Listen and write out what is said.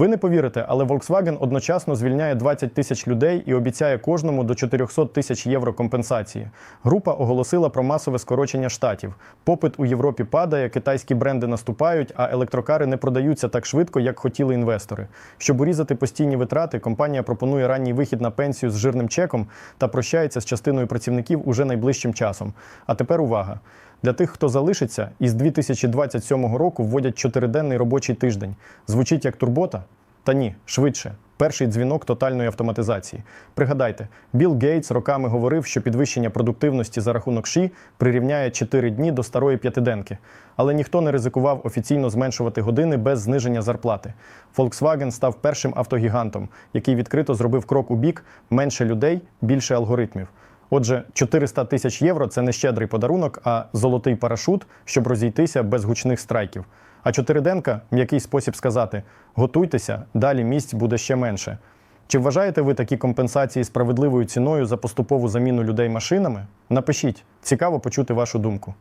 Ви не повірите, але Volkswagen одночасно звільняє 20 тисяч людей і обіцяє кожному до 400 тисяч євро компенсації. Група оголосила про масове скорочення штатів. Попит у Європі падає, китайські бренди наступають, а електрокари не продаються так швидко, як хотіли інвестори. Щоб урізати постійні витрати, компанія пропонує ранній вихід на пенсію з жирним чеком та прощається з частиною працівників уже найближчим часом. А тепер увага! Для тих, хто залишиться, із 2027 року вводять чотириденний робочий тиждень. Звучить як турбота? Та ні, швидше. Перший дзвінок тотальної автоматизації. Пригадайте, Білл Гейтс роками говорив, що підвищення продуктивності за рахунок ШІ прирівняє 4 дні до старої п'ятиденки. Але ніхто не ризикував офіційно зменшувати години без зниження зарплати. Volkswagen став першим автогігантом, який відкрито зробив крок у бік менше людей, більше алгоритмів. Отже, 400 тисяч євро це не щедрий подарунок, а золотий парашут, щоб розійтися без гучних страйків. А чотириденка м'який спосіб сказати: готуйтеся, далі місць буде ще менше. Чи вважаєте ви такі компенсації справедливою ціною за поступову заміну людей машинами? Напишіть, цікаво почути вашу думку.